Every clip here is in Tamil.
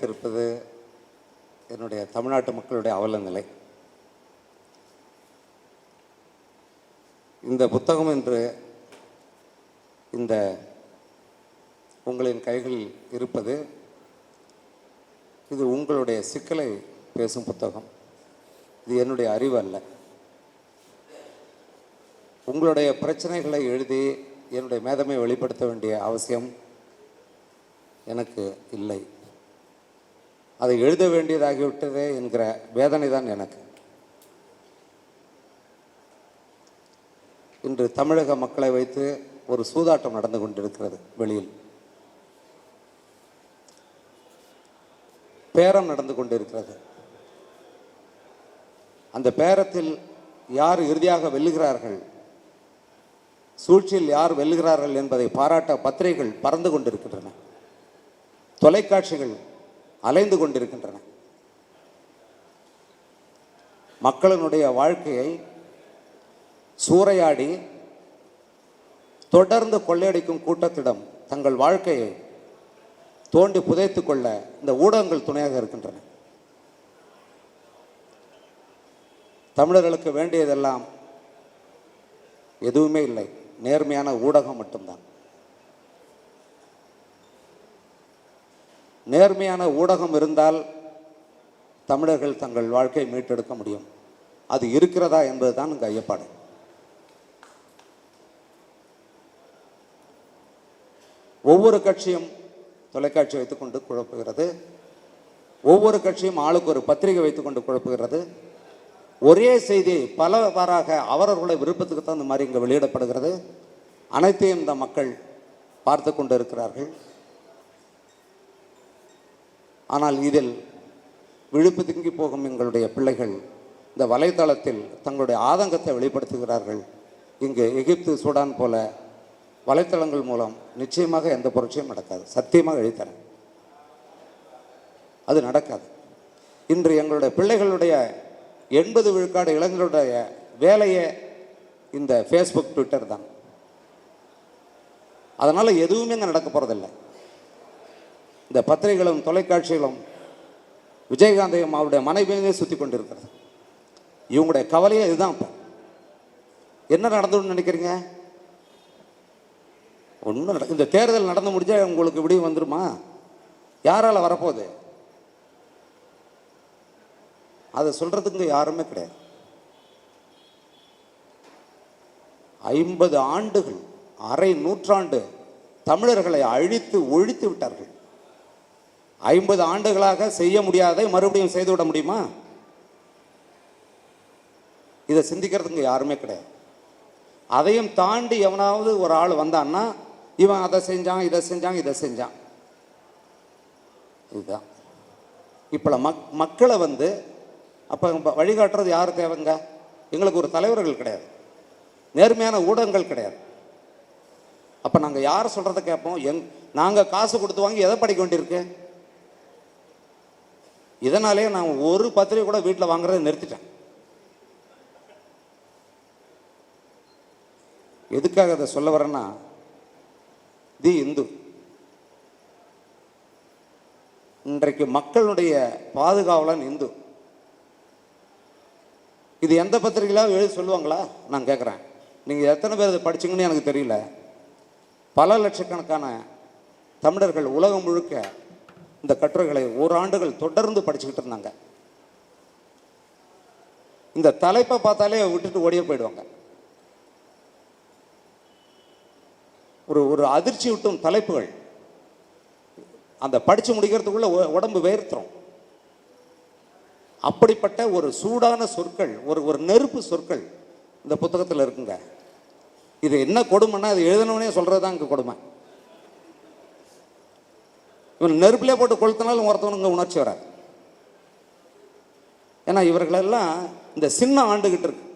என்னை என்னுடைய தமிழ்நாட்டு மக்களுடைய அவலநிலை. இந்த புத்தகம் என்று இந்த உங்களின் கைகளில் இருப்பது இது உங்களுடைய சிக்கலை பேசும் புத்தகம். இது என்னுடைய அறிவு அல்ல. உங்களுடைய பிரச்சனைகளை எழுதி என்னுடைய மேதமை வெளிப்படுத்த வேண்டிய அவசியம் எனக்கு இல்லை. அதை எழுத வேண்டியதாகிவிட்டதே என்கிற வேதனை தான் எனக்கு. இன்று தமிழக மக்களை வைத்து ஒரு சூதாட்டம் நடந்து கொண்டிருக்கிறது வெளியில். பேரம் நடந்து கொண்டிருக்கிறது. அந்த பேரத்தில் யார் இறுதியாக வெல்லுகிறார்கள்? சூழ்ச்சியில் யார் வெல்லுகிறார்கள் என்பதை பாராட்ட பத்திரிகைகள் பறந்து கொண்டிருக்கின்றன. தொலைக்காட்சிகள் அலைந்து கொண்டிருக்கின்றன. மக்களினுடைய வாழ்க்கையை சூறையாடி தொடர்ந்து கொள்ளையடிக்கும் கூட்டத்திடம் தங்கள் வாழ்க்கையை தோண்டி புதைத்து கொள்ள இந்த ஊடகங்கள் துணையாக இருக்கின்றன. தமிழர்களுக்கு வேண்டியதெல்லாம் எதுவுமே இல்லை. நேர்மையான ஊடகம் மட்டும்தான். நேர்மையான ஊடகம் இருந்தால் தமிழர்கள் தங்கள் வாழ்க்கையை மீட்டெடுக்க முடியும். அது இருக்கிறதா என்பது தான் இங்கே ஐயப்பாடு. ஒவ்வொரு கட்சியும் தொலைக்காட்சி வைத்துக்கொண்டு குழப்புகிறது. ஒவ்வொரு கட்சியும் ஆளுக்கு ஒரு பத்திரிகை வைத்துக்கொண்டு குழப்புகிறது. ஒரே செய்தி பலவாறாக அவரவர்களை விருப்பத்துக்கு தகுந்த மாதிரி இங்கே வெளியிடப்படுகிறது. அனைத்தையும் இந்த மக்கள் பார்த்து கொண்டு இருக்கிறார்கள் ஆனால் இதில் விழுப்பு திங்கி போகும் எங்களுடைய பிள்ளைகள் இந்த வலைத்தளத்தில் தங்களுடைய ஆதங்கத்தை வெளிப்படுத்துகிறார்கள். இங்கு எகிப்து சூடான் போல வலைத்தளங்கள் மூலம் நிச்சயமாக எந்த புரட்சியும் நடக்காது. சத்தியமாக எழுத்தரேன் அது நடக்காது. இன்று எங்களுடைய பிள்ளைகளுடைய எண்பது விழுக்காடு இளைஞர்களுடைய வேலையே இந்த ஃபேஸ்புக் ட்விட்டர் தான். அதனால் எதுவுமே இங்கே நடக்க போகிறதில்ல இந்த பத்திரிகைகளும் தொலைக்காட்சிகளும் விஜயகாந்தையும் அவருடைய மனைவியே சுற்றி கொண்டிருக்கிறது. இவங்களுடைய கவலையே இதுதான் இப்போ. என்ன நடந்துன்னு நினைக்கிறீங்க? ஒன்றும் நட இந்த தேர்தல் நடந்து முடிஞ்சால் உங்களுக்கு விடிவு வந்துருமா? யாரால் வரப்போகுது? அதை சொல்கிறதுக்கு யாருமே கிடையாது. ஐம்பது ஆண்டுகள் அரை நூற்றாண்டு தமிழர்களை அழித்து ஒழித்து விட்டார்கள். ஐம்பது ஆண்டுகளாக செய்ய முடியாதை மறுபடியும் செய்துவிட முடியுமா? இதை சிந்திக்கிறதுக்கு யாருமே கிடையாது. அதையும் தாண்டி எவனாவது ஒரு ஆள் வந்தான்னா இவன் அதை செஞ்சான் இதை செஞ்சான் இதை செஞ்சான். இதுதான். இப்போ மக் மக்களை வந்து அப்போ வழிகாட்டுறது யார் தேவைங்க? எங்களுக்கு ஒரு தலைவர்கள் கிடையாது. நேர்மையான ஊடகங்கள் கிடையாது. அப்போ நாங்கள் யார் சொல்கிறத கேட்போம்? எங் நாங்கள் காசு கொடுத்து வாங்கி எதை படிக்க வேண்டியிருக்கு? இதனாலே நான் ஒரு பத்திரிகை கூட வீட்டில் வாங்குறதை நிறுத்திட்டேன். எதுக்காக அதை சொல்ல வரேன்னா தி இந்து. இன்றைக்கு மக்களுடைய பாதுகாவலன் இந்து. இது எந்த பத்திரிகையிலாவது எழுதி சொல்லுவாங்களா? நான் கேட்குறேன் நீங்கள் எத்தனை பேர் இதை படிச்சிங்கன்னு எனக்கு தெரியல. பல லட்சக்கணக்கான தமிழர்கள் உலகம் முழுக்க இந்த கட்டுரைகளை ஓராண்டுகள் தொடர்ந்து படிச்சுக்கிட்டு இருந்தாங்க. இந்த தலைப்பை பார்த்தாலே விட்டுட்டு ஓடியே போயிடுவாங்க. ஒரு ஒரு அதிர்ச்சி விட்டும் தலைப்புகள். அந்த படித்து முடிக்கிறதுக்குள்ள உடம்பு வேர்த்துறோம் அப்படிப்பட்ட ஒரு சூடான சொற்கள் ஒரு ஒரு நெருப்பு சொற்கள் இந்த புத்தகத்தில் இருக்குங்க. இது என்ன கொடுமைன்னா இது எழுதினவனே சொல்கிறது தான் இங்கே கொடுமை. இவன் நெருப்பிலே போட்டு கொளுத்தினாலும் ஒருத்தவனுங்க உணர்ச்சி வராது. ஏன்னா இவர்களெல்லாம் இந்த சின்னம் ஆண்டுகிட்டு இருக்கு.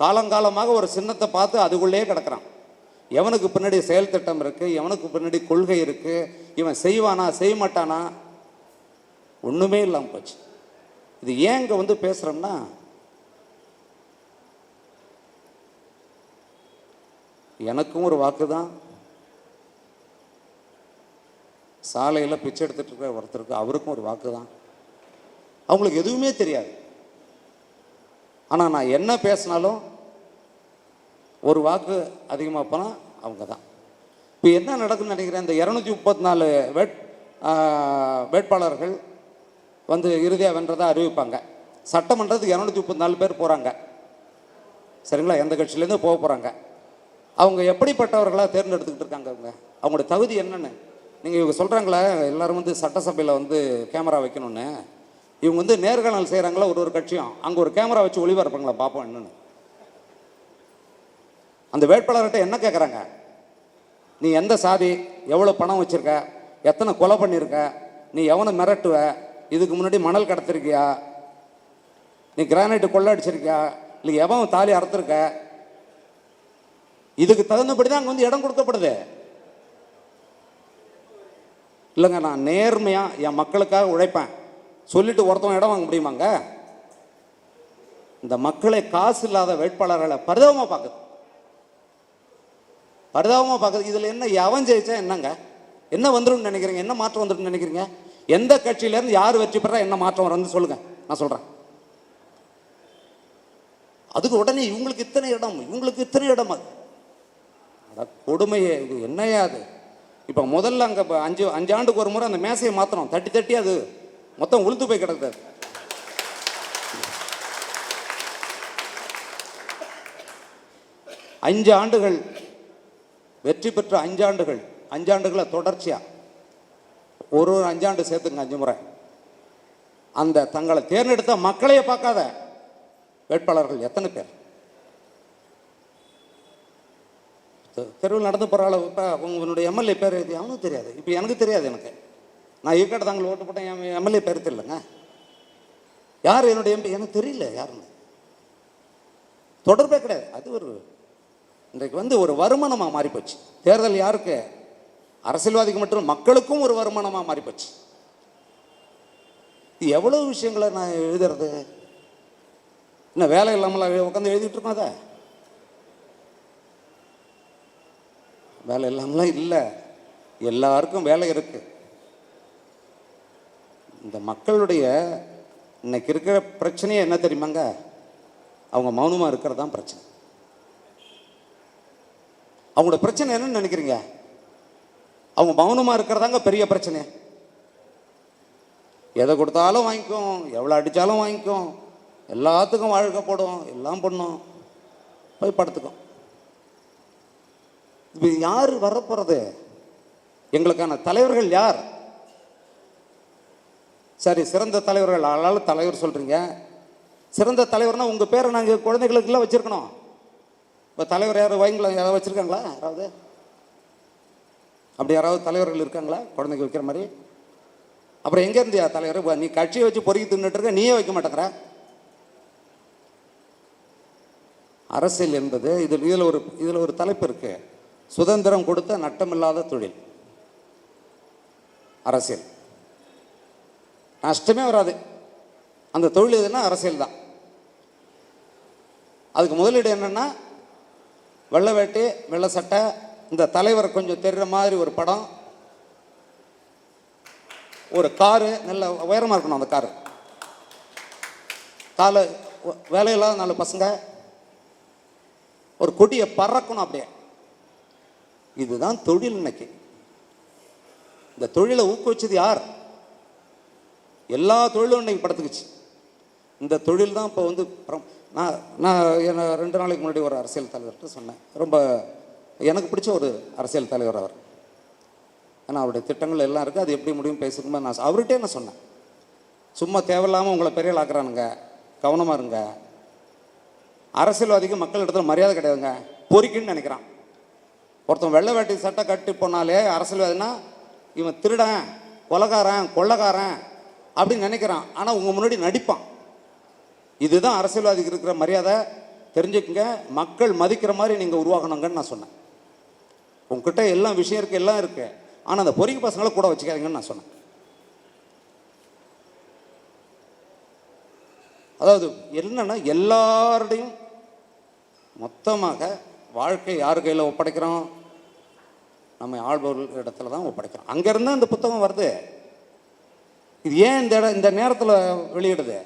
காலங்காலமாக ஒரு சின்னத்தை பார்த்து அதுக்குள்ளேயே கிடக்குறான். எவனுக்கு பின்னாடி செயல் திட்டம் இருக்கு எவனுக்கு பின்னாடி கொள்கை இருக்கு இவன் செய்வானா செய்ய மாட்டானா ஒன்றுமே இல்லாமல் போச்சு. இது ஏன் இங்கே வந்து பேசுகிறோம்னா எனக்கும் ஒரு வாக்கு தான் சாலையில் பிச்சை எடுத்துகிட்டு இருக்கிற ஒருத்தருக்கு அவருக்கும் ஒரு வாக்கு தான் அவங்களுக்கு எதுவுமே தெரியாது. ஆனால் நான் என்ன பேசினாலும் ஒரு வாக்கு அதிகமாக போனால் அவங்க தான் இப்போ என்ன நடக்குன்னு நினைக்கிறேன் இந்த இரநூத்தி முப்பத்தி நாலு வேட் வேட்பாளர்கள் வந்து இறுதியாக வென்றதாக அறிவிப்பாங்க. சட்டமன்றத்துக்கு இரநூத்தி முப்பத்தி நாலு பேர் போகிறாங்க சரிங்களா? எந்த கட்சியிலேருந்து போக போகிறாங்க அவங்க எப்படிப்பட்டவர்களாக தேர்ந்தெடுத்துக்கிட்டு இருக்காங்க அவங்க? அவங்களோட தகுதி என்னென்னு? நீங்கள் இவங்க சொல்கிறாங்களே எல்லோரும் வந்து சட்டசபையில் வந்து கேமரா வைக்கணும்னு. இவங்க வந்து நேர்காணல் செய்கிறாங்களா ஒரு ஒரு கட்சியும். அங்கே ஒரு கேமரா வச்சு ஒளிபரப்புங்களா பார்ப்போம் என்னன்னு. அந்த வேட்பாளர்கிட்ட என்ன கேட்குறாங்க நீ எந்த சாதி எவ்வளோ பணம் வச்சுருக்க எத்தனை கொலை பண்ணியிருக்க நீ எவனை மிரட்டுவ இதுக்கு முன்னாடி மணல் கடத்திருக்கியா நீ கிரானைட்டு கொள்ளை அடிச்சிருக்கியா இல்லை எவன் தாலி அறுத்துருக்க? இதுக்கு தகுந்தபடி தான் அங்கே வந்து இடம் கொடுக்கப்படுது. இல்லைங்க நான் நேர்மையாக என் மக்களுக்காக உழைப்பேன். சொல்லிட்டு ஒருத்தவன் இடம் வாங்க முடியுமாங்க? இந்த மக்களை காசு இல்லாத வேட்பாளர்களை பரிதாபமாக பார்க்குது. பரிதாபமாக பார்க்குது. இதில் என்ன எவன் ஜெயிச்சா என்னங்க? என்ன வந்துடும் நினைக்கிறீங்க? என்ன மாற்றம் வந்துடும் நினைக்கிறீங்க? எந்த கட்சியிலேருந்து யார் வெற்றி பெறா என்ன மாற்றம் வரும்னு சொல்லுங்க. நான் சொல்கிறேன் அதுக்கு உடனே இவங்களுக்கு இத்தனை இடம் இவங்களுக்கு இத்தனை இடம். அது கொடுமையே இது என்னையா அது? இப்போ முதல்ல அங்கே அஞ்சு அஞ்சு ஆண்டுக்கு ஒரு முறை அந்த மேசையை மாற்றணும் தட்டி தட்டி அது மொத்தம் உளுத்து போய் கிடக்குது அஞ்சு ஆண்டுகள் வெற்றி பெற்ற அஞ்சாண்டுகள் அஞ்சாண்டுகளை தொடர்ச்சியாக ஒரு ஒரு அஞ்சாண்டு சேர்த்துங்க அஞ்சு முறை. அந்த தங்களை தேர்ந்தெடுத்த மக்களையே பார்க்காத வேட்பாளர்கள் எத்தனை பேர் தெ- தெருவில் நடந்து போகிற அளவு இப்போ உங்களுடைய எம்எல்ஏ பேர் எழுதி அவனுக்கு தெரியாது. இப்போ எனக்கு தெரியாது எனக்கு. நான் ஈக்காடு தாங்கள் ஓட்டு போட்டேன் என் எம்எல்ஏ பேர் தெரியலங்க. யார் என்னுடைய எம்பி எனக்கு தெரியல யாருன்னு. தொடர்பே கிடையாது. அது ஒரு இன்றைக்கு வந்து ஒரு வருமானமாக மாறிப்போச்சு. தேர்தல் யாருக்கு? அரசியல்வாதிக்கு மட்டும் மக்களுக்கும் ஒரு வருமானமாக மாறிப்போச்சு. இது எவ்வளவு விஷயங்களை நான் எழுதுறது? என்ன வேலை இல்லாமல் உட்காந்து எழுதிட்டு இருக்கோம் அதை? வேலை இல்லாமலாம் இல்லை. எல்லாருக்கும் வேலை இருக்குது இந்த மக்களுடைய இன்னைக்கு இருக்கிற பிரச்சனையே என்ன தெரியுமாங்க? அவங்க மௌனமாக இருக்கிறது தான் பிரச்சனை. அவங்களோட பிரச்சனை என்னன்னு நினைக்கிறீங்க? அவங்க மௌனமாக இருக்கிறதாங்க பெரிய பிரச்சனை. எதை கொடுத்தாலும் வாங்கிக்கும் எவ்வளோ அடித்தாலும் வாங்கிக்கும். எல்லாத்துக்கும் வாழ்க்கை போடும் எல்லாம் பண்ணும். போய் படுத்துக்கும். இப்போ யார் வரப்போகிறது எங்களுக்கான தலைவர்கள் யார்? சரி சிறந்த தலைவர்கள் ஆளால் தலைவர் சொல்கிறீங்க சிறந்த தலைவர்னா உங்கள் பேரை நாங்கள் குழந்தைகளுக்கெல்லாம் வச்சுருக்கணும். இப்போ தலைவர் யாரும் வைங்களா யாராவது வச்சுருக்காங்களா? யாராவது? அப்படி யாராவது தலைவர்கள் இருக்காங்களா? குழந்தைங்க வைக்கிற மாதிரி? அப்புறம் எங்கேருந்து இருந்தியா தலைவர்? நீ கட்சியை வச்சு பொறுக்கி தின்னுட்டு இருக்க நீயே வைக்க மாட்டேங்கிற? அரசியல் என்பது இதில் இதில் ஒரு இதில் ஒரு தலைப்பு இருக்குது சுதந்திரம் கொடுத்த நட்டமில்லாத தொழில். அரசியல். நஷ்டமே வராது. அந்த தொழில் எதுனா அரசியல் தான். அதுக்கு முதலீடு என்னென்னா வெள்ளை வேட்டி வெள்ளை சட்டை இந்த தலைவர் கொஞ்சம் தெரிகிற மாதிரி ஒரு படம் ஒரு காரு நல்ல உயரமாக இருக்கணும் அந்த காரு. காலை வேலையில்லாத நாலு பசங்க ஒரு கொடியை பறக்கணும் அப்படியே. இதுதான் தொழில் இன்னைக்கு. இந்த தொழிலை ஊக்குவிச்சது யார்? எல்லா தொழிலும் இன்னைக்கு படுத்துக்குச்சு. இந்த தொழில் தான் இப்போ வந்து நான் நான் என்ன ரெண்டு நாளைக்கு முன்னாடி ஒரு அரசியல் தலைவர்கிட்ட சொன்னேன். ரொம்ப எனக்கு பிடிச்ச ஒரு அரசியல் தலைவர் அவர். ஏன்னா அவருடைய திட்டங்கள் எல்லாம் இருக்குது அது எப்படி முடியும் பேசுக்கும்போது நான் அவர்கிட்டே நான் சொன்னேன். சும்மா தேவையில்லாமல் உங்களை பெரிய ஆக்குறானுங்க. கவனமாக இருங்க. அரசியல்வாதிக்கு மக்கள் இடத்துல மரியாதை கிடையாதுங்க. பொறிக்குன்னு நினைக்கிறான். ஒருத்தன் வெள்ளை வேட்டி சட்டை கட்டி போனாலே அரசியல்வாதினா இவன் திருடன் கொலகாரன் கொள்ளக்காரன் அப்படின்னு நினைக்கிறான். ஆனால் உங்கள் முன்னாடி நடிப்பான். இதுதான் அரசியல்வாதிக்கு இருக்கிற மரியாதை. தெரிஞ்சுக்கங்க மக்கள் மதிக்கிற மாதிரி நீங்கள் உருவாக்கணுங்கன்னு நான் சொன்னேன். உங்ககிட்ட எல்லா விஷயம் இருக்குது எல்லாம் இருக்குது ஆனால் அந்த பொறிக்கு பசங்களை கூட வச்சுக்காதீங்கன்னு நான் சொன்னேன். அதாவது என்னென்னா எல்லாருடையும் மொத்தமாக வாழ்க்கை யார் கையில் ஒப்படைக்கிறோம்? நம்ம ஆள்பவர்கள் இடத்துல தான் ஒப்படைக்கிறோம் அங்கேருந்து அந்த புத்தகம் வருது. இது ஏன் இந்த இடம் இந்த நேரத்தில் வெளியிடுது?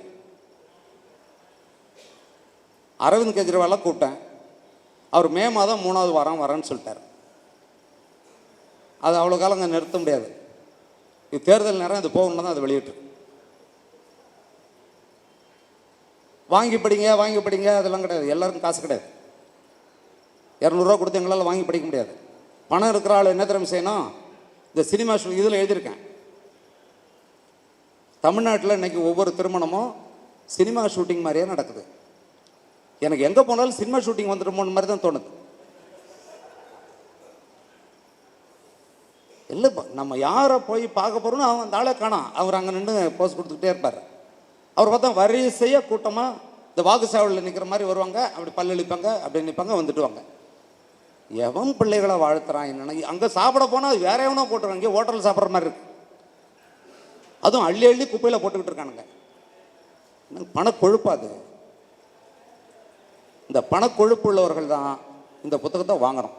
அரவிந்த் கெஜ்ரிவாலாக கூப்பிட்டேன். அவர் மே மாதம் மூணாவது வாரம் வரேன்னு சொல்லிட்டார். அது அவ்வளோ காலம் அங்கே நிறுத்த முடியாது. இது தேர்தல் நேரம் இது போகணும்னு தான் அது வெளியிட்டு வாங்கி படிங்க வாங்கி படிங்க அதெல்லாம் கிடையாது. எல்லாருக்கும் காசு கிடையாது. இரநூறுவா கொடுத்து எங்களால் வாங்கி படிக்க முடியாது. பணம் இருக்கிற ஆள் என்ன திறமை செய்யணும்? இந்த சினிமா ஷூ இதில் எழுதியிருக்கேன். தமிழ்நாட்டில் இன்றைக்கி ஒவ்வொரு திருமணமும் சினிமா ஷூட்டிங் மாதிரியே நடக்குது. எனக்கு எங்கே போனாலும் சினிமா ஷூட்டிங் வந்துடுமோன்னு மாதிரி தான் தோணுது. இல்லை நம்ம யாரை போய் பார்க்க போகிறோம்னு அவன் அந்த ஆளே காணாம். அவர் அங்கே நின்று போஸ் கொடுத்துக்கிட்டே இருப்பார். அவர் பார்த்தா வரிசையாக கூட்டமாக இந்த வாக்குச்சாவடியில் நிற்கிற மாதிரி வருவாங்க. அப்படி பல்லளிப்பாங்க அப்படி நிற்பாங்க வந்துட்டுவாங்க எவன் பிள்ளைகளை வாழ்த்துறான் என்னன்னா அங்கே சாப்பிட போனால் வேற எவனோ போட்டுருவாங்க. இங்கே ஹோட்டலில் சாப்பிட்ற மாதிரி இருக்கு. அதுவும் அள்ளி அள்ளி குப்பையில் போட்டுக்கிட்டு இருக்கானுங்க. எனக்கு பணக்கொழுப்பு அது? இந்த பணக்கொழுப்பு உள்ளவர்கள் தான் இந்த புத்தகத்தை வாங்குறோம்.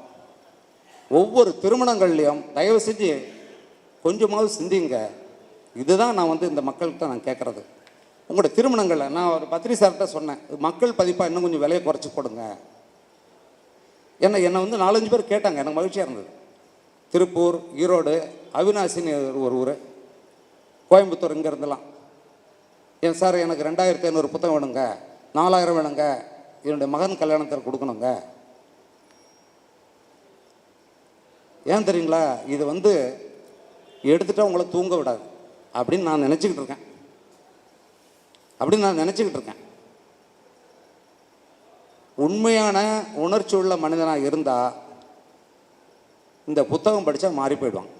ஒவ்வொரு திருமணங்கள்லையும் தயவு செஞ்சு கொஞ்சமாவது சிந்திங்க. இதுதான் நான் வந்து இந்த மக்கள்கிட்ட நான் கேட்குறது உங்களோட திருமணங்களில் நான் ஒரு பத்திரி சார்கிட்ட சொன்னேன். மக்கள் பதிப்பாக இன்னும் கொஞ்சம் விலையை குறைச்சி போடுங்க. என்ன என்னை வந்து நாலஞ்சு பேர் கேட்டாங்க. எனக்கு மகிழ்ச்சியாக இருந்தது. திருப்பூர் ஈரோடு அவினாசின்னு ஒரு ஊர். கோயம்புத்தூர் இங்கே இருந்தெல்லாம் ஏன் சார் எனக்கு ரெண்டாயிரத்தி ஐநூறு புத்தகம் வேணுங்க. நாலாயிரம் வேணுங்க. என்னுடைய மகன் கல்யாணத்தில் கொடுக்கணுங்க. ஏன் தெரியுங்களா? இது வந்து எடுத்துகிட்டா உங்களை தூங்க விடாது. அப்படின்னு நான் நினச்சிக்கிட்டு இருக்கேன். அப்படின்னு நான் நினச்சிக்கிட்டு இருக்கேன். உண்மையான உணர்ச்சி உள்ள மனிதனாக இருந்தால் இந்த புத்தகம் படித்தா மாறி போயிடுவான்.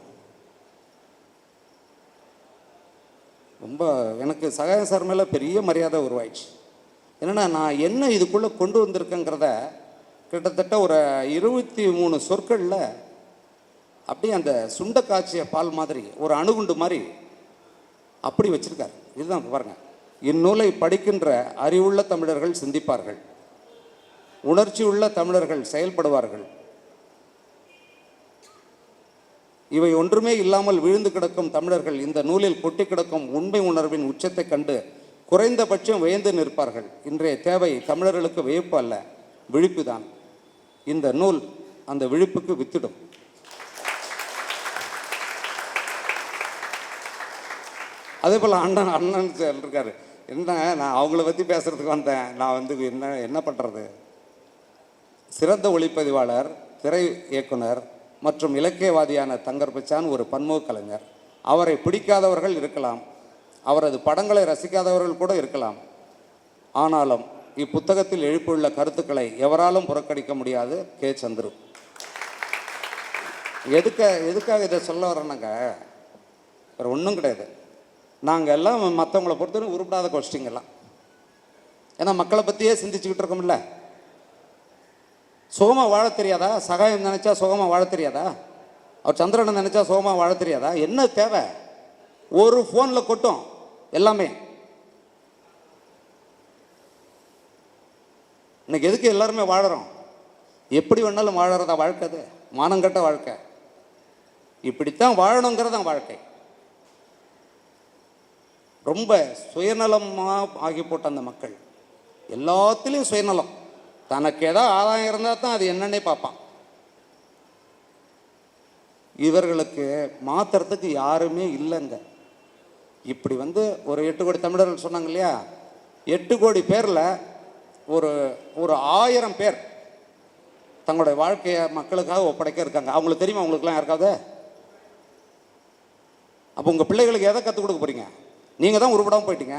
ரொம்ப எனக்கு சகாயம் சார் மேலே பெரிய மரியாதை உருவாயிடுச்சு. என்னென்னா நான் என்ன இதுக்குள்ளே கொண்டு வந்திருக்கேங்கிறத கிட்டத்தட்ட ஒரு இருபத்தி மூணு சொற்களில் அப்படியே அந்த சுண்ட காய்ச்சிய பால் மாதிரி ஒரு அணுகுண்டு மாதிரி அப்படி வச்சுருக்கார். இதுதான் பாருங்கள் இந்நூலை படிக்கின்ற அறிவுள்ள தமிழர்கள் சிந்திப்பார்கள். உணர்ச்சி உள்ள தமிழர்கள் செயல்படுவார்கள். இவை ஒன்றுமே இல்லாமல் விழுந்து கிடக்கும் தமிழர்கள் இந்த நூலில் கொட்டி கிடக்கும் உண்மை உணர்வின் உச்சத்தைக் கண்டு குறைந்தபட்சம் வியந்து நிற்பார்கள். இன்றைய தேவை தமிழர்களுக்கு வியப்பு அல்ல விழிப்புதான் இந்த நூல் அந்த விழிப்புக்கு வித்திடும். அதே போல் அண்ணன் அண்ணன் இருக்காரு என்ன நான் அவங்கள பற்றி பேசுறதுக்கு வந்தேன். நான் வந்து என்ன என்ன பண்ணுறது சிறந்த ஒளிப்பதிவாளர் திரை இயக்குனர் மற்றும் இலக்கியவாதியான தங்கர் பிச்சான் ஒரு பன்முக கலைஞர். அவரை பிடிக்காதவர்கள் இருக்கலாம். அவரது படங்களை ரசிக்காதவர்கள் கூட இருக்கலாம். ஆனாலும் இப்புத்தகத்தில் எழுப்பியுள்ள கருத்துக்களை எவராலும் புறக்கணிக்க முடியாது கே. சந்துரு. எதுக்க எதுக்காக இதை சொல்ல வரேனாங்க வேறு ஒன்றும் கிடையாது. நாங்கள் எல்லாம் மற்றவங்கள பொறுத்தவரை உருப்படாத கொஸ்டிங்கெல்லாம் ஏன்னா மக்களை பற்றியே சிந்திச்சுக்கிட்டு இருக்கோம்ல. சுகமாக வாழ தெரியாதா? சகாயம் நினச்சா சுகமாக வாழ தெரியாதா? அவர் சந்திரனை நினச்சா சுகமாக வாழ தெரியாதா? என்ன தேவை? ஒரு ஃபோனில் கொட்டும் எல்லாமே. இன்னைக்கு எதுக்கு எல்லாருமே வாழறோம்? எப்படி வேணாலும் வாழறதா வாழ்க்கை அது? மானங்கட்ட வாழ்க்கை. இப்படித்தான் வாழணுங்கிறதான் வாழ்க்கை. ரொம்ப சுயநலமாக ஆகி போட்ட அந்த மக்கள் எல்லாத்துலேயும் சுயநலம். தனக்கு ஏதோ ஆதாயம் இருந்தால் தான் அது என்னன்னே பார்ப்பான். இவர்களுக்கு மாத்துறதுக்கு யாருமே இல்லைங்க. இப்படி வந்து ஒரு எட்டு கோடி தமிழர்கள் சொன்னாங்க இல்லையா? எட்டு கோடி பேரில் ஒரு ஒரு ஆயிரம் பேர் தங்களுடைய வாழ்க்கையை மக்களுக்காக ஒப்படைக்க இருக்காங்க. அவங்களுக்கு தெரியுமா அவங்களுக்குலாம் யாருக்காவது? அப்போ உங்கள் பிள்ளைகளுக்கு எதை கற்றுக் கொடுக்க போகிறீங்க நீங்கள் தான் உருப்படாமல் போயிட்டீங்க.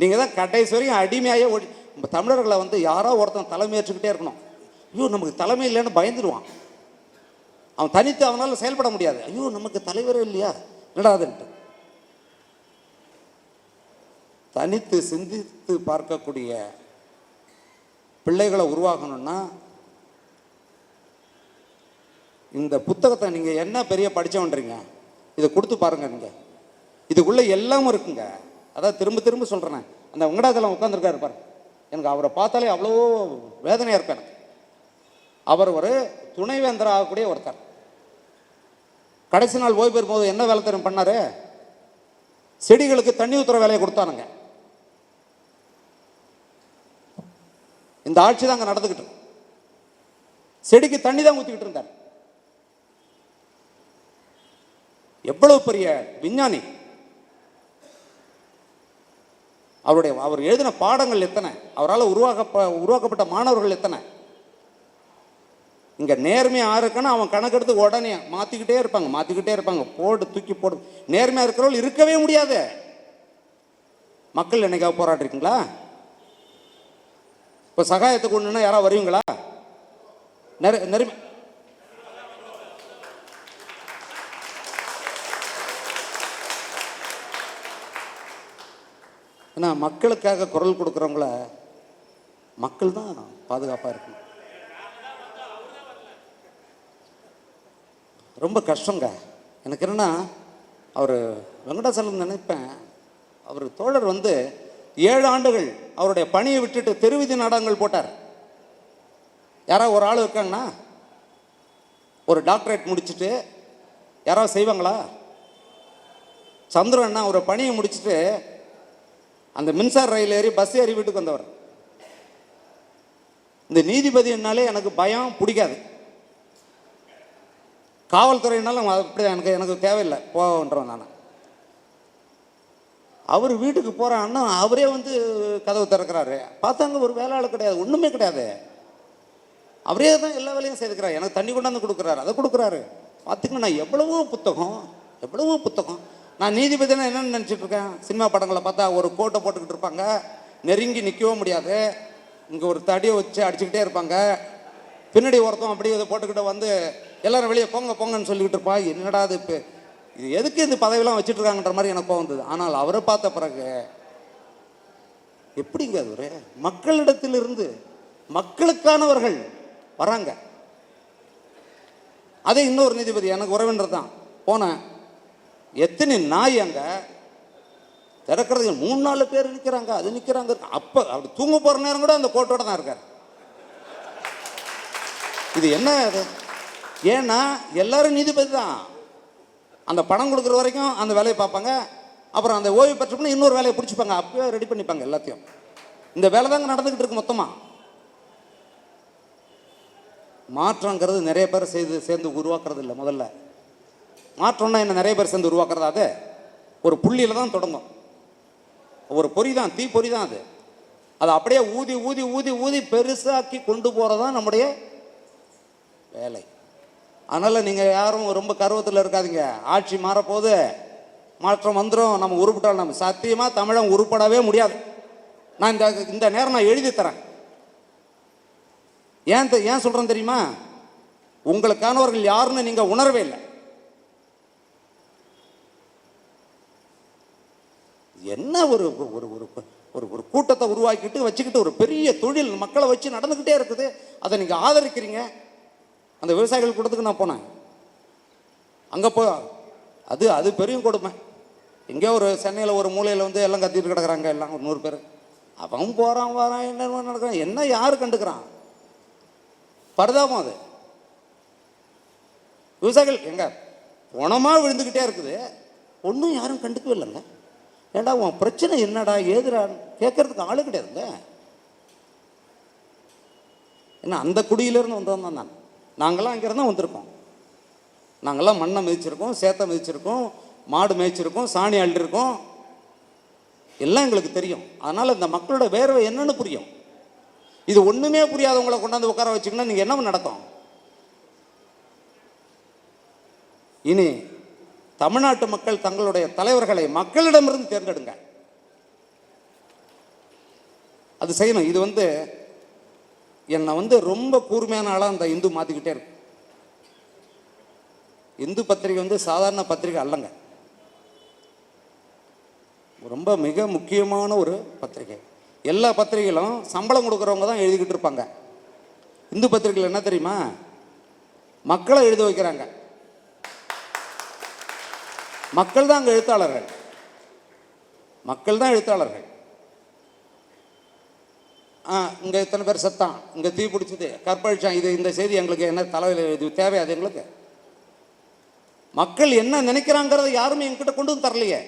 நீங்கள் தான் கடைசி வரையும் அடிமையாகவே ஓடி நம்ம தமிழர்களை வந்து யாரோ ஒருத்தன் தலைமையேற்றுக்கிட்டே இருக்கணும். ஐயோ நமக்கு தலைமை இல்லைன்னு பயந்துருவான். அவன் தனித்து அவனால் செயல்பட முடியாது. ஐயோ நமக்கு தலைவரே இல்லையா? என்னடாதுன்ட்டு தனித்து சிந்தித்து பார்க்கக்கூடிய பிள்ளைகளை உருவாக்கணும்னா இந்த புத்தகத்தை நீங்கள் என்ன பெரிய படித்தவன்றீங்க இதை கொடுத்து பாருங்க நீங்கள் இதுக்குள்ளே எல்லாமும் இருக்குங்க. அதான் திரும்ப திரும்ப சொல்கிறேன் அந்த வெங்கடாச்சலம் உட்காந்துருக்காரு பாரு. எனக்கு அவரை பார்த்தாலே அவ்வளோ வேதனையாக இருக்கும் எனக்கு. அவர் ஒரு துணைவேந்தர் ஆகக்கூடிய ஒருத்தர். கடைசி நாள் ஓய்வு பெறும்போது என்ன வேலை தெரியும் பண்ணார்? செடிகளுக்கு தண்ணி ஊற்றுற வேலையை கொடுத்தானுங்க. இந்த ஆட்சி தான் அங்கே நடந்துக்கிட்டு செடிக்கு தண்ணி தான் ஊற்றிக்கிட்டு இருந்தார். எவ்வளவு பெரிய விஞ்ஞானி. அவருடைய அவர் எழுதின பாடங்கள் எத்தனை? அவரால் உருவாக்க உருவாக்கப்பட்ட மாணவர்கள் எத்தனை? இங்கே நேர்மையாக இருக்குன்னு அவன் கணக்கெடுத்து உடனே மாற்றிக்கிட்டே இருப்பாங்க மாற்றிக்கிட்டே இருப்பாங்க. போடு தூக்கி போடு. நேர்மையாக இருக்கிறவர்கள் இருக்கவே முடியாது. மக்கள் என்னைக்காவது போராட்டிருக்கீங்களா இப்போ சகாயத்துக்கு ஒன்றுன்னா யாராவது வருவீங்களா? நெரு நெருமை ஏன்னா மக்களுக்காக குரல் கொடுக்குறவங்கள மக்கள் தான் பாதுகாப்பாக இருக்கணும். ரொம்ப கஷ்டங்க. எனக்கு என்னன்னா அவர் வெங்கடாசலம் நினைப்பேன் அவர் தோழர் வந்து ஏழு ஆண்டுகள் அவருடைய பணியை விட்டுட்டு தெருவிதி நாடகங்கள் போட்டார். யாராவது ஒரு ஆள் இருக்காங்கண்ணா ஒரு டாக்டரேட் முடிச்சுட்டு யாராவது செய்வாங்களா? சந்திரன் அண்ணா ஒரு பணியை முடிச்சுட்டு அந்த மின்சார ரயில் ஏறி பஸ் ஏறி வீட்டுக்கு வந்தவர். இந்த நீதிபதினாலே எனக்கு பயம் பிடிக்காது. காவல்துறையினாலும் அப்படி எனக்கு எனக்கு தேவையில்லை போகன்றவன் நான். அவர் வீட்டுக்கு போகிற அண்ணன் அவரே வந்து கதவு திறக்கிறாரு. பார்த்தாங்க ஒரு வேலை கிடையாது ஒன்றுமே கிடையாது. அவரே தான் எல்லா வேலையும் செய்துக்கிறார். எனக்கு தண்ணி கொண்டாந்து கொடுக்குறாரு அதை கொடுக்குறாரு. பார்த்திங்கன்னா நான் எவ்வளவோ புத்தகம் எவ்வளவோ புத்தகம் நான் நீதிபதினா என்னன்னு நினச்சிட்டு இருக்கேன்? சினிமா படங்களை பார்த்தா ஒரு கோட்டை போட்டுக்கிட்டு இருப்பாங்க. நெருங்கி நிற்கவும் முடியாது. இங்கே ஒரு தடியை வச்சு அடிச்சுக்கிட்டே இருப்பாங்க. பின்னாடி ஒருத்தன் அப்படியே இதை போட்டுக்கிட்டு வந்து எல்லாரும் வெளியே போங்க போங்கன்னு சொல்லிக்கிட்டு இருப்பா. என்னடா இது இப்போ? இது எதுக்கு இந்த பதவியெல்லாம் வச்சுட்ருக்காங்கன்ற மாதிரி எனக்கு வந்தது. ஆனால் அவரை பார்த்த பிறகு எப்படிங்க அது ஒரு? மக்களிடத்திலிருந்து மக்களுக்கானவர்கள் வராங்க. அதே இன்னொரு நீதிபதி எனக்கு உறவினர் தான். போனேன். எத்தனை நாய் அங்கே? திறக்கிறதுக்கு மூணு நாலு பேர் நிற்கிறாங்க அது நிற்கிறாங்க அப்போ அப்படி தூங்க போகிற நேரம் கூட அந்த கோட்டோட தான் இருக்கார். இது என்ன அது? ஏன்னா எல்லாரும் நீதிபதி தான். அந்த பணம் கொடுக்குற வரைக்கும் அந்த வேலையை பார்ப்பாங்க. அப்புறம் அந்த ஓய்வு பெற்றப்போ இன்னொரு வேலையை பிடிச்சிப்பாங்க. அப்பவே ரெடி பண்ணிப்பாங்க எல்லாத்தையும். இந்த வேலை தாங்க நடந்துக்கிட்டு இருக்கு மொத்தமாக மாற்றங்கிறது நிறைய பேர் செய்து சேர்ந்து உருவாக்குறது இல்லை முதல்ல. மாற்றம்னா என்ன? நிறைய பேர் சேர்ந்து உருவாக்குறதா அது? ஒரு புள்ளியில் தான் தொடங்கும். ஒரு பொறி தான் தீ பொறி தான் அது. அதை அப்படியே ஊதி ஊதி ஊதி ஊதி பெருசாக்கி கொண்டு போகிறது தான் நம்முடைய வேலை. அதனால் நீங்கள் யாரும் ரொம்ப கருவத்தில் இருக்காதீங்க. ஆட்சி மாறப்போகுது. மாற்றம் வந்துடும் நம்ம உருப்பிட்டால் நம்ம சத்தியமாக தமிழன் உருப்படவே முடியாது. நான் இந்த இந்த நேரம் நான் எழுதி தரேன். ஏன் ஏன் சொல்கிறேன் தெரியுமா? உங்களுக்கானவர்கள் யாருன்னு நீங்கள் உணரவே இல்லை. என்ன ஒரு ஒரு ஒரு ஒரு ஒரு கூட்டத்தை உருவாக்கிட்டு வச்சுக்கிட்டு ஒரு பெரிய தொழில் மக்களை வச்சு நடந்துக்கிட்டே இருக்குது. அதை நீங்கள் ஆதரிக்கிறீங்க. அந்த விவசாயிகள் கூட்டத்துக்கு நான் போனேன். அங்கே போ அது அது பெரிய கொடுமை. எங்கேயோ ஒரு சென்னையில் ஒரு மூலையில் வந்து எல்லாம் கத்திட்டு கிடக்குறாங்க எல்லாம் ஒரு நூறு பேர். அவன் போகிறான் வரான் என்ன நடக்கிறான் என்ன யார் கண்டுக்கிறான்? பரிதாபம் அது. விவசாயிகள் எங்க பணமாக விழுந்துக்கிட்டே இருக்குது. ஒன்றும் யாரும் கண்டுக்கவே இல்லைங்க ஏண்டா உன் பிரச்சனை என்னடா? ஏதுடா? கேட்கறதுக்கு ஆளு கிடையாதுங்க என்ன அந்த குடியிலேருந்து வந்தவன் தான் நான். நாங்களாம் அங்கேருந்து வந்திருக்கோம். நாங்களாம் மண்ணை மிதிச்சிருக்கோம் சேத்தை மிதிச்சிருக்கோம் மாடு மேய்ச்சிருக்கோம் சாணி அள்ளிருக்கோம் எல்லாம் எங்களுக்கு தெரியும். அதனால் இந்த மக்களோட வேர்வை என்னன்னு புரியும். இது ஒன்றுமே புரியாதவங்களை கொண்டாந்து உட்கார வச்சிங்கன்னா நீங்கள் என்ன நடக்கும் இனி தமிழ்நாட்டு மக்கள் தங்களுடைய தலைவர்களை மக்களிடமிருந்து தேர்ந்தெடுங்க. அது செய்யணும். இது வந்து என்னை வந்து ரொம்ப கூர்மையான ஆளாக அந்த இந்து மாற்றிக்கிட்டே இருக்கு. இந்து பத்திரிகை வந்து சாதாரண பத்திரிகை அல்லங்க. ரொம்ப மிக முக்கியமான ஒரு பத்திரிகை. எல்லா பத்திரிகைகளும் சம்பளம் கொடுக்குறவங்க தான் எழுதிக்கிட்டு இருப்பாங்க. இந்து பத்திரிகையில் என்ன தெரியுமா? மக்களை எழுத வைக்கிறாங்க. மக்கள் தான் அங்கே எழுத்தாளர்கள். மக்கள் தான் எழுத்தாளர்கள். ஆ இங்கே இத்தனை பேர் செத்தான்? இங்கே தீ பிடிச்சது. கற்பழிச்சான். இது இந்த செய்தி எங்களுக்கு என்ன தலையில் இது தேவையாது எங்களுக்கு? மக்கள் என்ன நினைக்கிறாங்கிறத யாருமே என்கிட்ட கொண்டு வந்து தரலையே.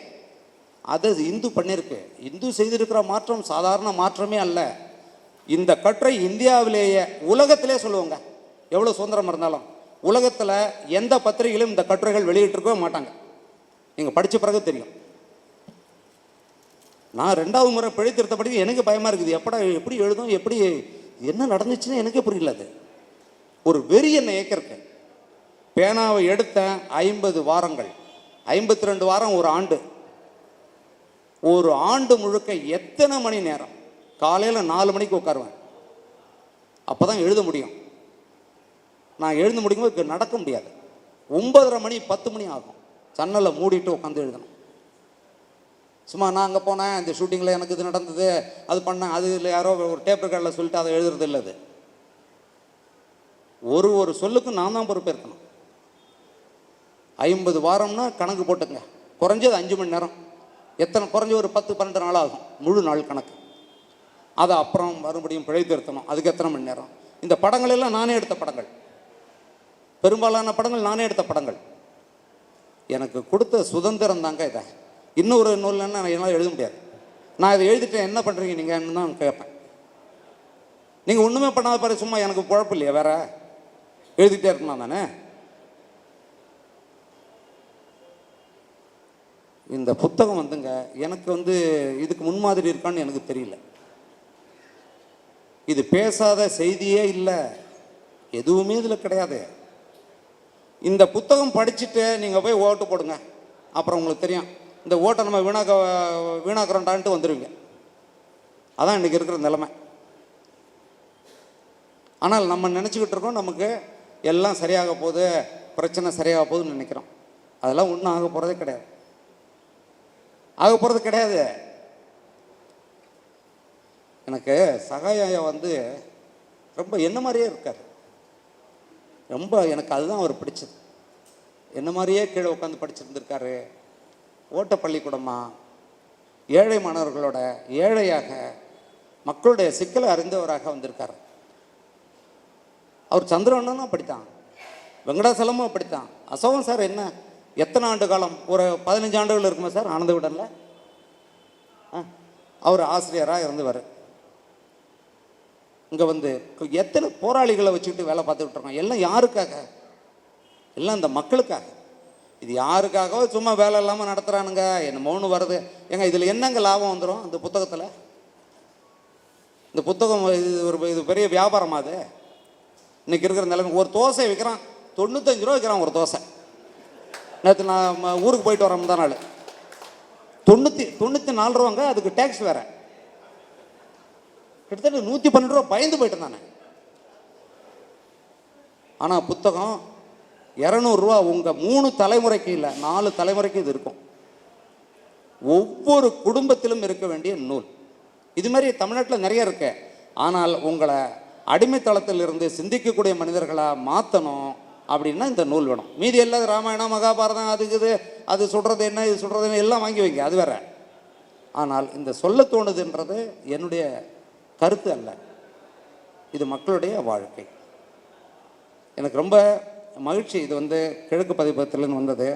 அது இந்து பண்ணியிருக்கு இந்து செய்திருக்கிற மாற்றம் சாதாரண மாற்றமே அல்ல. இந்த கட்டுரை இந்தியாவிலேயே உலகத்திலே சொல்லுவாங்க. எவ்வளோ சுதந்திரம் இருந்தாலும் உலகத்தில் எந்த பத்திரிகையிலும் இந்த கட்டுரைகள் வெளியிட்டிருக்கவே மாட்டாங்க. நீங்கள் படித்த பிறகு தெரியும். நான் ரெண்டாவது முறை பிழை திருத்த படிக்க எனக்கு பயமாக இருக்குது. எப்படா எப்படி எழுதும் எப்படி என்ன நடந்துச்சுன்னு எனக்கே புரியல அது. ஒரு வெறி என்னை ஏக்கருக்கு. பேனாவை எடுத்தேன் ஐம்பது வாரங்கள். ஐம்பத்தி ரெண்டு வாரம் ஒரு ஆண்டு. ஒரு ஆண்டு முழுக்க எத்தனை மணி நேரம்? காலையில் நாலு மணிக்கு உட்காருவேன். அப்போ தான் எழுத முடியும். நான் எழுத முடியும்போது நடக்க முடியாது. ஒன்பதரை மணி பத்து மணி ஆகும். சன்னலை மூடிட்டு உட்காந்து எழுதணும். சும்மா நான் அங்கே போனேன் இந்த ஷூட்டிங்கில் எனக்கு இது நடந்தது அது பண்ணேன் அது இல்லை யாரோ ஒரு டேப் ரெக்கார்டில் சொல்லிட்டு அதை எழுதுறது இல்லை அது. ஒரு ஒரு சொல்லுக்கும் நான் தான் பொறுப்பேற்கணும். ஐம்பது வாரம்னா கணக்கு போட்டுங்க குறைஞ்சது அஞ்சு மணி நேரம். எத்தனை குறைஞ்ச ஒரு பத்து பன்னெண்டு நாள் ஆகும் முழு நாள் கணக்கு. அதை அப்புறம் மறுபடியும் பிழை திருத்தணும் அதுக்கு எத்தனை மணி நேரம்? இந்த படங்கள் எல்லாம் நானே எடுத்த படங்கள். பெரும்பாலான படங்கள் நானே எடுத்த படங்கள். எனக்கு கொடுத்த சுதந்திரம் தாங்க இதை. இன்னொரு நூல்னா நான் என்னால் எழுத முடியாது. நான் இதை எழுதிட்டேன் என்ன பண்ணுறீங்க நீங்கன்னு தான் கேட்பேன். நீங்கள் ஒன்றுமே பண்ணாத பாரு சும்மா எனக்கு குழப்பம் இல்லையா வேற? எழுதிட்டே இருக்கணும் தானே? இந்த புத்தகம் வந்துங்க எனக்கு வந்து இதுக்கு முன்மாதிரி இருக்கான்னு எனக்கு தெரியல. இது பேசாத செய்தியே இல்லை. எதுவுமே இதில் கிடையாது. இந்த புத்தகம் படிச்சுட்டு நீங்கள் போய் ஓட்டு போடுங்க. அப்புறம் உங்களுக்கு தெரியும். இந்த ஓட்டை நம்ம வீணாக்க வீணாக்கிறோண்டான்ட்டு வந்துடுவீங்க அதான் இன்றைக்கி இருக்கிற நிலைமை. ஆனால் நம்ம நினச்சிக்கிட்டு இருக்கோம் நமக்கு எல்லாம் சரியாக போகுது பிரச்சனை சரியாக போகுதுன்னு நினைக்கிறோம். அதெல்லாம் ஒன்றும் ஆக போகிறதே கிடையாது. ஆக போகிறது கிடையாது. எனக்கு சகாயா வந்து ரொம்ப என்ன மாதிரியே இருக்கார். ரொம்ப எனக்கு அதுதான் அவர் பிடிச்சது. என்ன மாதிரியே கீழே உட்காந்து படிச்சிருந்திருக்காரு. ஓட்ட பள்ளிக்கூடமா ஏழை மாணவர்களோட ஏழையாக மக்களுடைய சிக்கலை அறிந்தவராக வந்திருக்கார். அவர் சந்திரவண்ணனும் அப்படித்தான். வெங்கடாசலமும் அப்படித்தான். அசோகம் சார் என்ன? எத்தனை ஆண்டு காலம்? ஒரு பதினஞ்சு ஆண்டுகள் இருக்குமா சார்? ஆனந்த விடனில்? அவர் ஆசிரியராக இருந்தவர். இங்கே வந்து எத்தனை போராளிகளை வச்சுக்கிட்டு வேலை பார்த்துக்கிட்டு இருக்கோம்? எல்லாம் யாருக்காக? எல்லாம் இந்த மக்களுக்காக. இது யாருக்காகவோ சும்மா வேலை இல்லாமல் நடத்துகிறானுங்க என்னமோன்னு வருது. ஏங்க இதில் என்னங்க லாபம் வந்துடும் இந்த புத்தகத்தில்? இந்த புத்தகம் இது ஒரு இது பெரிய வியாபாரமா அது? இன்னைக்கு இருக்கிற நிலைமை. ஒரு தோசை விற்கிறான் தொண்ணூத்தஞ்சு ரூபா விற்கிறான் ஒரு தோசை. நேற்று நான் ஊருக்கு போயிட்டு வர தான் நாள். தொண்ணூற்றி தொண்ணூற்றி நாலு ரூபாங்க அதுக்கு டேக்ஸ் வேறு. கிட்டத்தட்ட நூற்றி பன்னெண்டு ரூபா பயந்து போயிட்டேன் நான் ஆனால் புத்தகம் இரநூறுவா உங்கள் மூணு தலைமுறைக்கு இல்லை நாலு தலைமுறைக்கு இது இருக்கும். ஒவ்வொரு குடும்பத்திலும் இருக்க வேண்டிய நூல். இது மாதிரி தமிழ்நாட்டில் நிறைய இருக்கு. ஆனால் உங்களை அடிமைத்தளத்திலிருந்து சிந்திக்கக்கூடிய மனிதர்களாக மாற்றணும் அப்படின்னா இந்த நூல் வேணும். மீதி எல்லாம் ராமாயணம் மகாபாரதம் அதுக்கு இது அது சொல்கிறது என்ன இது சொல்கிறது என்ன எல்லாம் வாங்கி வைங்க அது வேற. ஆனால் இந்த சொல்ல தோணுதுன்றது என்னுடைய கருத்து அல்ல. இது மக்களுடைய வாழ்க்கை. எனக்கு ரொம்ப மகிழ்ச்சி இது வந்து கிழக்கு பதிப்பகத்துலேருந்து வந்தது.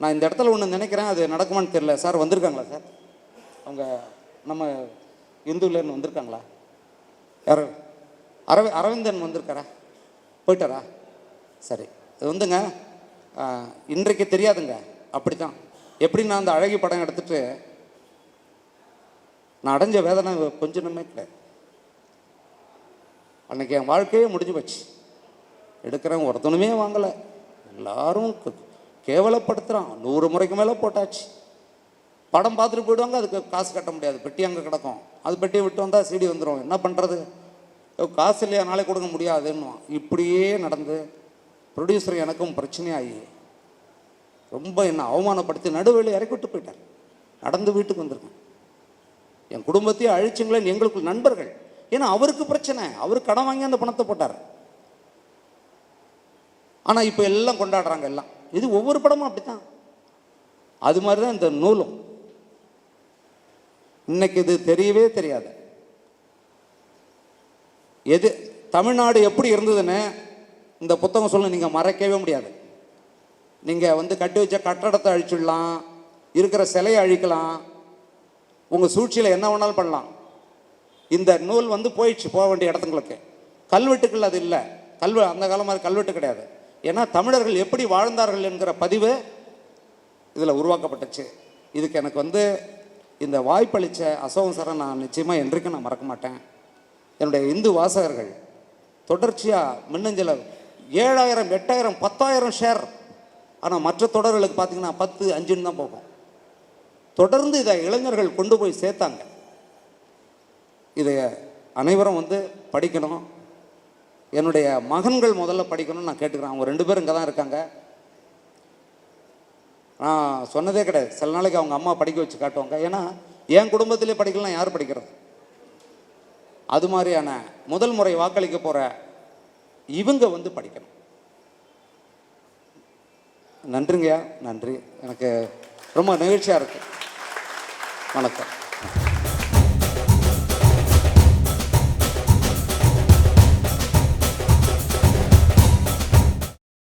நான் இந்த இடத்துல ஒன்று நினைக்கிறேன் அது நடக்குமான்னு தெரில சார் வந்திருக்காங்களா சார்? அவங்க நம்ம இந்துலேருந்து வந்திருக்காங்களா? யார்? அரவி அரவிந்தன் வந்திருக்காரா? போயிட்டாரா? சரி இது வந்துங்க இன்றைக்கு தெரியாதுங்க. அப்படித்தான். எப்படி நான் அந்த அழகி படம் எடுத்துகிட்டு நான் அடைஞ்ச வேதனை கொஞ்சமே கிடையாது அன்றைக்கி என் வாழ்க்கையே முடிஞ்சு போச்சு. எடுக்கிறவன் ஒருத்தனுமே வாங்கலை. எல்லாரும் கேவலப்படுத்துகிறான் நூறு முறைக்கு மேலே போட்டாச்சு. படம் பார்த்துட்டு போயிடுவாங்க அதுக்கு காசு கட்ட முடியாது. பெட்டி அங்கே கிடக்கும். அது பெட்டியை விட்டு வந்தால் சீடி வந்துடும் என்ன பண்ணுறது காசு இல்லையா? நாளைக்கு கொடுக்க முடியாதுன்னு இப்படியே நடந்து ப்ரொடியூசர் எனக்கும் பிரச்சனையாகி ரொம்ப என்னை அவமானப்படுத்தி நடுவேளை இறக்கி விட்டு போயிட்டார். நடந்து வீட்டுக்கு வந்திருக்கேன். என் குடும்பத்தையே அழிச்சுங்களேன் எங்களுக்கு நண்பர்கள் ஏன்னா அவருக்கு பிரச்சனை. அவர் கடன் வாங்கி அந்த பணத்தை போட்டார். ஆனால் இப்போ எல்லாம் கொண்டாடுறாங்க எல்லாம். இது ஒவ்வொரு படமும் அப்படித்தான். அது மாதிரி தான் இந்த நூலும். இன்னைக்கு இது தெரியவே தெரியாது. எது தமிழ்நாடு எப்படி இருந்ததுன்னு இந்த புத்தகம் சொல்ல நீங்கள் மறைக்கவே முடியாது. நீங்கள் வந்து கட்டி வச்ச கட்டடத்தை அழிச்சிடலாம் இருக்கிற சிலையை அழிக்கலாம் உங்கள் சூழ்ச்சியில் என்ன வேணாலும் பண்ணலாம். இந்த நூல் வந்து போயிடுச்சு போக வேண்டிய இடத்துங்களுக்கு. கல்வெட்டுக்கள் அது இல்லை. கல்வெ அந்த காலம் மாதிரி கல்வெட்டு கிடையாது. ஏன்னா தமிழர்கள் எப்படி வாழ்ந்தார்கள் என்கிற பதிவு இதில் உருவாக்கப்பட்டுச்சு. இதுக்கு எனக்கு வந்து இந்த வாய்ப்பளித்த அசோகம் சாரை நான் நிச்சயமாக என்றைக்கும் நான் மறக்க மாட்டேன். என்னுடைய இந்து வாசகர்கள் தொடர்ச்சியாக மின்னஞ்சல ஏழாயிரம் எட்டாயிரம் பத்தாயிரம் ஷேர் ஆனால் மற்ற தொடர்களுக்கு பார்த்தீங்கன்னா பத்து அஞ்சுன்னு தான் போகும். தொடர்ந்து இதை இளைஞர்கள் கொண்டு போய் சேர்த்தாங்க. இதை அனைவரும் வந்து படிக்கணும். என்னுடைய மகன்கள் முதல்ல படிக்கணும்னு நான் கேட்டுக்கிறேன். அவங்க ரெண்டு பேரும் இங்கே தான் இருக்காங்க. நான் சொன்னதே கிடையாது. சில நாளைக்கு அவங்க அம்மா படிக்க வச்சு காட்டுவாங்க. ஏன்னா என் குடும்பத்திலே படிக்கலாம் யார் படிக்கிறது? அது மாதிரியான முதல் முறை வாக்களிக்க போகிற இவங்க வந்து படிக்கணும். நன்றிங்கய்யா. நன்றி. எனக்கு ரொம்ப நிகழ்ச்சியாக இருக்குது வணக்கம்.